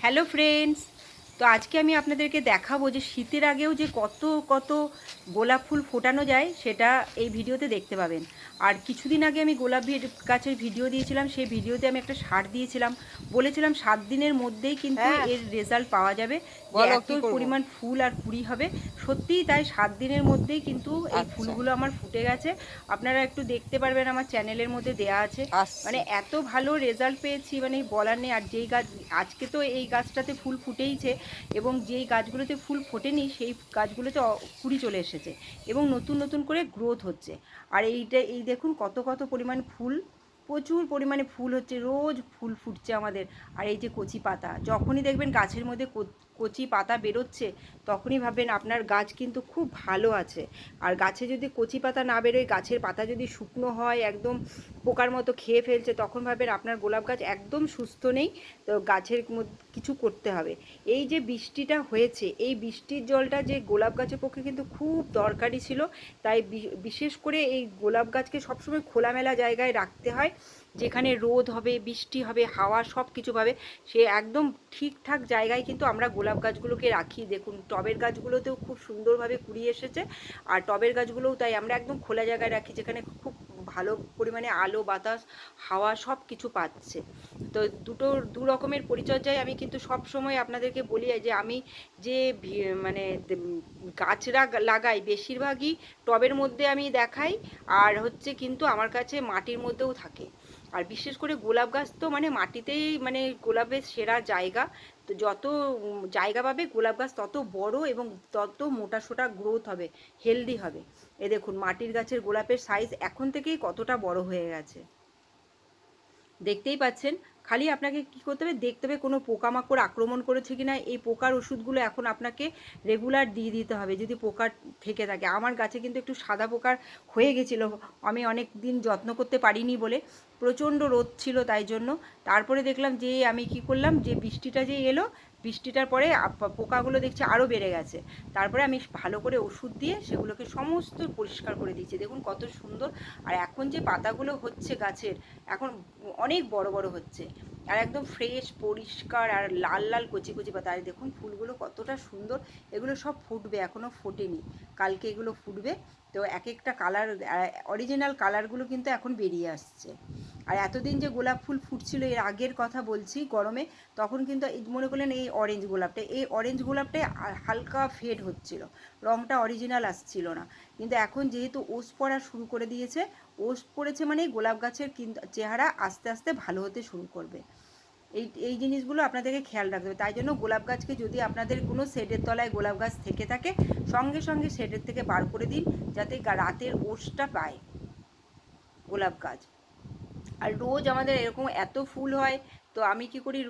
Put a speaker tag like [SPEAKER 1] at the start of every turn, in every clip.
[SPEAKER 1] Hello friends তো আজকে আমি আপনাদেরকে দেখাবো যে শীতের আগেও যে কত কত গোলাপ ফুল ফোটানো যায় সেটা এই ভিডিওতে দেখতে পাবেন। আর কিছুদিন আগে আমি গোলাপ গাছের ভিডিও দিয়েছিলাম সেই ভিডিওতে আমি একটা সার দিয়েছিলাম। বলেছিলাম সাত দিনের মধ্যেই কিন্তু
[SPEAKER 2] হ্যাঁ।
[SPEAKER 1] এর রেজাল্ট পাওয়া যাবে এত পরিমাণ ফুল আর কুড়ি হবে। সত্যিই তাই সাত দিনের মধ্যেই কিন্তু এই
[SPEAKER 2] আচ্ছা।
[SPEAKER 1] ফুলগুলো আমার ফুটে গেছে। আপনারা একটু দেখতে পারবেন আমার চ্যানেলের মধ্যে দেয়া আছে। মানে এত ভালো রেজাল্ট পেয়েছি মানে বলার নেই। আর যেই গাছ আজকে তো এই গাছটাতে ফুল ফুটেইছে এবং যেই গাছগুলোতে ফুল ফোটেনি সেই গাছগুলোতে কুড়ি চলে এসেছে। এবং নতুন নতুন করে গ্রোথ হচ্ছে। আর এইটা, এই দেখুন কত কত পরিমাণ ফুল, প্রচুর পরিমাণে ফুল হচ্ছে, রোজ ফুল ফুটছে আমাদের। আর এই যে কচি পাতা, যখনই দেখবেন গাছের মধ্যে কচি পাতা বেরোচ্ছে, তখনই ভাববেন আপনার গাছ কিন্তু খুব ভালো আছে। আর গাছে যদি কচি পাতা না বেরোয়, গাছের পাতা যদি শুকনো হয়, একদম পোকার মতো খেয়ে ফেলছে, তখন ভাববেন আপনার গোলাপ গাছ একদম সুস্থ নেই, তো গাছের কিছু করতে হবে। এই যে বৃষ্টিটা হয়েছে, এই বৃষ্টির জলটা যে গোলাপ গাছের পক্ষে কিন্তু খুব দরকারি ছিল, তাই বিশেষ করে এই গোলাপ গাছকে সবসময় খোলামেলা জায়গায় রাখতে হয়। যেখানে রোদ হবে, বৃষ্টি হবে, হাওয়া সব কিছু পাবে, সে একদম ঠিকঠাক জায়গায় কিন্তু আমরা গোলাপ গাছগুলোকে রাখি। দেখুন, টবের গাছগুলোতেও খুব সুন্দরভাবে কুড়িয়ে এসেছে, আর টবের গাছগুলোও তাই আমরা একদম খোলা জায়গায় রাখি, যেখানে খুব ভালো পরিমাণে আলো, বাতাস, হাওয়া সব কিছু পাচ্ছে। তো দুটো, দু রকমের পরিচর্যায় আমি কিন্তু সব সময় আপনাদেরকে বলি যে আমি যে মানে গাছরা লাগাই, বেশিরভাগই টবের মধ্যে আমি দেখাই, আর হচ্ছে কিন্তু আমার কাছে মাটির মধ্যেও থাকে। আর বিশেষ করে গোলাপ গাছ তো মানে মাটিতেই মানে গোলাপের সেরা জায়গা। তো যত জায়গা পাবে গোলাপ গাছ তত বড় এবং তত মোটা সোটা গ্রোথ হবে হেলদি হবে। এ দেখুন, মাটির গাছের গোলাপের সাইজ এখন থেকেই কতটা বড় হয়ে গেছে। দেখতেই পাচ্ছেন খালি আপনাকে কি করতে হবে? দেখতে হবে কোনো পোকামাকড় আক্রমণ করেছে কি না এই পোকার ওষুধগুলো এখন আপনাকে রেগুলার দিয়ে দিতে হবে। যদি পোকার থেকে থাকে। আমার গাছে কিন্তু একটু সাদা পোকার হয়ে গেছিল। আমি অনেক দিন যত্ন করতে পারিনি বলে প্রচণ্ড রোদ ছিল তাই জন্য। তারপরে দেখলাম যে আমি কি করলাম? যে বৃষ্টিটা যে এলো বৃষ্টিটার পরে পোকাগুলো দেখছি আরও বেড়ে গেছে। তারপরে আমি ভালো করে ওষুধ দিয়ে সেগুলোকে সমস্ত পরিষ্কার করে দিয়েছি দেখুন কত সুন্দর। আর এখন যে পাতাগুলো হচ্ছে গাছের, এখন অনেক বড় বড় হচ্ছে। আর একদম ফ্রেশ পরিষ্কার আর লাল লাল কচি কচি পাতা। আর দেখুন ফুলগুলো কতটা সুন্দর। এগুলো সব ফুটবে এখনও ফোটেনি। কালকে এগুলো ফুটবে। তো এক একটা কালার অরিজিনাল কালারগুলো কিন্তু এখন বেরিয়ে আসছে। আর এতদিন যে গোলাপ ফুল ফুটছিল, এর আগের কথা বলছি গরমে, তখন কিন্তু মনে করলেন এই অরেঞ্জ গোলাপটা, এই অরেঞ্জ গোলাপটাই হালকা ফেড হচ্ছিল রঙটা অরিজিনাল আসছিল না। কিন্তু এখন যেহেতু ওস পড়া শুরু করে দিয়েছে ওস পড়েছে মানে গোলাপ গাছের কিন্তু চেহারা আস্তে আস্তে ভালো হতে শুরু করবে। এই এই জিনিসগুলো আপনাদেরকে খেয়াল রাখতে হবে। তাই জন্য গোলাপ গাছকে যদি আপনাদের কোনো শেডের তলায় গোলাপ গাছ থেকে থাকে, সঙ্গে সঙ্গে শেডের থেকে বার করে দিন, যাতে রাতের ওষটা পায় গোলাপ গাছ। আর রোজ আমাদের এরকম এত ফুল হয়, তো আমি কি করি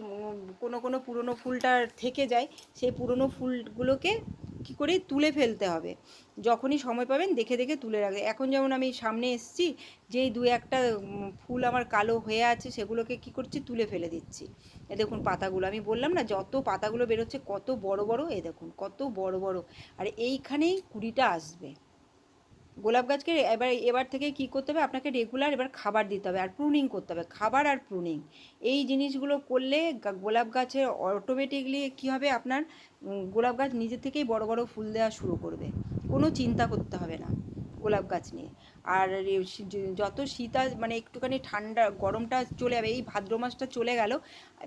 [SPEAKER 1] কোনো কোনো পুরনো ফুলটা থেকে যায়, সেই পুরনো ফুলগুলোকে কি করে, তুলে ফেলতে হবে। যখনই সময় পাবেন দেখে দেখে তুলে রাখবে এখন যেমন আমি সামনে এসছি, যেই দু একটা ফুল আমার কালো হয়ে আছে, সেগুলোকে কি করছি, তুলে ফেলে দিচ্ছি। এ দেখুন পাতাগুলো, আমি বললাম না, যত পাতাগুলো বেরোচ্ছে কত বড় বড়, এ দেখুন কত বড় বড়। আর এইখানেই কুড়িটা আসবে। গোলাপ গাছকে এবার এবার থেকে কি করতে হবে? আপনাকে রেগুলার এবার খাবার দিতে হবে আর প্রুনিং করতে হবে। খাবার আর প্রুনিং এই জিনিসগুলো করলে গোলাপ গাছের অটোমেটিকলি কি হবে? আপনার গোলাপ গাছ নিজে থেকেই বড় বড় ফুল দেওয়া শুরু করবে। কোনো চিন্তা করতে হবে না গোলাপ গাছ নিয়ে। আর যত শীত মানে একটুখানি ঠান্ডা, গরমটা চলে যাবে, এই ভাদ্র মাসটা চলে গেল,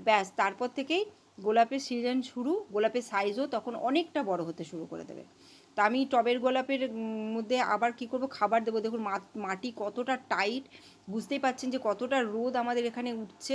[SPEAKER 1] ব্যাস, তারপর থেকেই গোলাপের সিজন শুরু, গোলাপের সাইজও তখন অনেকটা বড় হতে শুরু করে দেবে। তা আমি টবের গোলাপের মধ্যে আবার কি করব? খাবার দেবো। দেখুন মাটি কতটা টাইট, বুঝতেই পাচ্ছেন যে কতটা রোদ আমাদের এখানে উঠছে।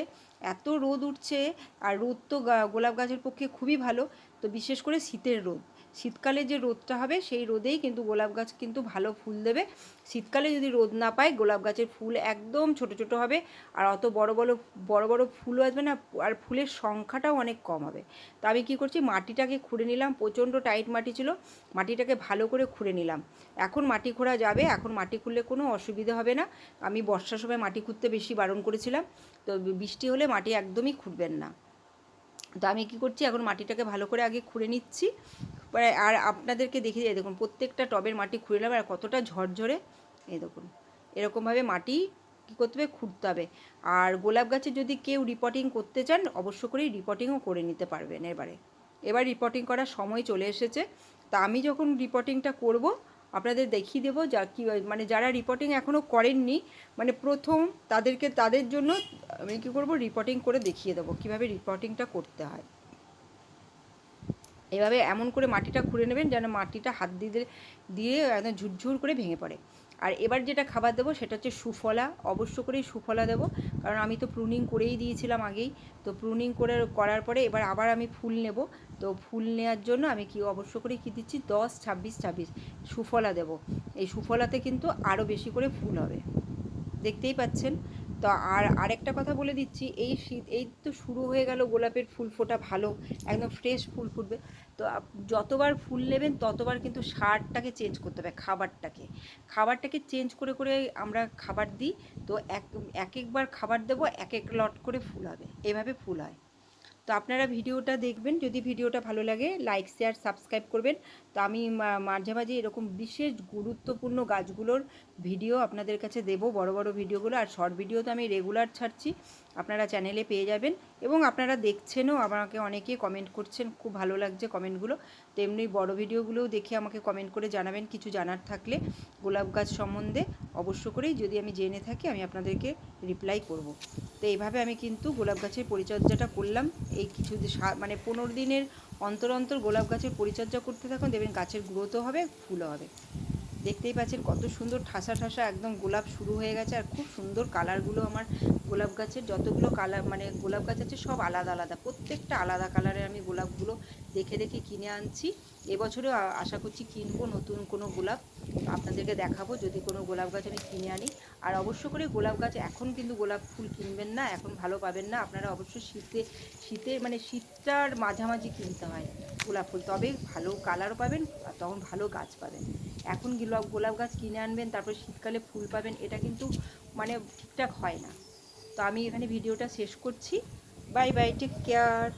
[SPEAKER 1] এত রোদ উঠছে, আর রোদ তো গোলাপ গাছের পক্ষে খুবই ভালো। তো বিশেষ করে শীতের রোদ। শীতকালে যে রোদটা হবে, সেই রোদেই কিন্তু গোলাপ গাছ কিন্তু ভালো ফুল দেবে। শীতকালে যদি রোদ না পায়, গোলাপ গাছের ফুল একদম ছোট ছোট হবে। আর অত বড় বড় বড় বড় ফুলও আসবে না, আর ফুলের সংখ্যাটাও অনেক কম হবে। তো আমি কী করছি, মাটিটাকে খুঁড়ে নিলাম, প্রচণ্ড টাইট মাটি ছিল, মাটিটাকে ভালো করে খুঁড়ে নিলাম। এখন মাটি খোঁড়া যাবে, এখন মাটি খুঁড়লে কোনো অসুবিধা হবে না। আমি বর্ষার সময় মাটি খুঁড়তে বেশি বারণ করেছিলাম, তো বৃষ্টি হলে মাটি একদমই খুঁড়বেন না। তো আমি কী করছি, এখন মাটিটাকে ভালো করে আগে খুঁড়ে নিচ্ছি। আর আপনাদেরকে দেখে যাই দেখুন, প্রত্যেকটা টবের মাটি খুঁড়ে নেবে আর কতটা ঝরঝরে, এই দেখুন, এরকমভাবে মাটি কী করতে হবে? খুঁড়তে হবে। আর গোলাপ গাছে যদি কেউ রিপোর্টিং করতে চান, অবশ্য করেই রিপোর্টিংও করে নিতে পারবেন এবারে। এবার রিপোর্টিং করার সময় চলে এসেছে। তা আমি যখন রিপোর্টিংটা করব, আপনাদের দেখিয়ে দেবো যা কী মানে যারা রিপোর্টিং এখনও করেননি মানে প্রথম তাদেরকে, তাদের জন্য আমি কী করব? রিপোর্টিং করে দেখিয়ে দেবো কীভাবে রিপোর্টিংটা করতে হয়। এভাবে এমন করে মাটিটা খুঁড়ে নেবেন যেন মাটিটা হাত দিয়ে দিয়ে একদম ঝুরঝুর করে ভেঙে পড়ে। আর এবার যেটা খাবার দেবো সেটা হচ্ছে সুফলা। অবশ্য করেই সুফলা দেবো, কারণ আমি তো প্রুনিং করেই দিয়েছিলাম আগেই। তো প্রুনিং করে, করার পরে এবার আবার আমি ফুল নেব। তো ফুল নেওয়ার জন্য আমি কি, অবশ্য করে কী দিচ্ছি? দশ, ছাব্বিশ ছাব্বিশ সুফলা দেবো। এই সুফলাতে কিন্তু আরও বেশি করে ফুল হবে। দেখতেই পাচ্ছেন? তো আর আরেকটা কথা বলে দিচ্ছি, এই শীত, এই তো শুরু হয়ে গেল গোলাপের ফুল ফোটা ভালো, একদম ফ্রেশ ফুল ফুটবে। তো যতবার ফুল নেবেন ততবার কিন্তু সারটাকে চেঞ্জ করতে হবে, খাবারটাকে। খাবারটাকে চেঞ্জ করে করে আমরা খাবার দিই, তো এক এক একবার খাবার দেবো, এক এক লট করে ফুল হবে, এভাবে ফুল হয়। তো আপনারা ভিডিওটা দেখবেন, যদি ভিডিওটা ভালো লাগে লাইক শেয়ার সাবস্ক্রাইব করবেন। তো আমি মাঝে মাঝে এরকম বিশেষ গুরুত্বপূর্ণ গাছগুলোর ভিডিও আপনাদের কাছে দেবো, বড় বড় ভিডিওগুলো। আর শর্ট ভিডিও তো আমি রেগুলার ছাড়ছি, আপনারা চ্যানেলে পেয়ে যাবেন। এবং আপনারা দেখছেনও, আমাকে অনেকে কমেন্ট করছেন, খুব ভালো লাগছে কমেন্টগুলো তেমনি বড় ভিডিওগুলোও দেখে আমাকে কমেন্ট করে জানাবেন, কিছু জানার থাকলে গোলাপ গাছ সম্বন্ধে। অবশ্য করেই যদি আমি জেনে থাকি, আমি আপনাদেরকে রিপ্লাই করব। তো এইভাবে আমি কিন্তু গোলাপ গাছের পরিচর্যাটা করলাম। এই কিছু মানে পনেরো দিনের অন্তর অন্তর গোলাপ গাছের পরিচর্যা করতে থাকুন। দেখবেন গাছের গ্রোথও হবে, ফুলও হবে। দেখতেই পাচ্ছেন কত সুন্দর ঠাসা ঠাসা একদম গোলাপ শুরু হয়ে গেছে আর খুব সুন্দর কালারগুলো আমার গোলাপ গাছের যতগুলো কালার মানে গোলাপ গাছ আছে সব আলাদা আলাদা। প্রত্যেকটা আলাদা কালারের আমি গোলাপগুলো দেখে দেখে কিনে আনছি। এবছরেও আশা করছি কিনবো নতুন কোনো গোলাপ। আপনাদেরকে দেখাবো যদি কোনো গোলাপ গাছ আমি কিনে আনি। আর অবশ্য করে গোলাপ গাছ এখন কিন্তু গোলাপ ফুল কিনবেন না, এখন ভালো পাবেন না। আপনারা অবশ্য শীতে শীতে মানে শীতটার মাঝামাঝি কিনতে হয়। গোলাপ ফুল তবে ভালো কালারও পাবেন আর তখন ভালো গাছ পাবেন। এখন গোলাপ গোলাপ গাছ কিনে আনবেন, তারপর শীতকালে ফুল পাবেন, এটা কিন্তু মানে ঠিকঠাক হয় না। তো আমি এখানে ভিডিওটা শেষ করছি। Bye bye take care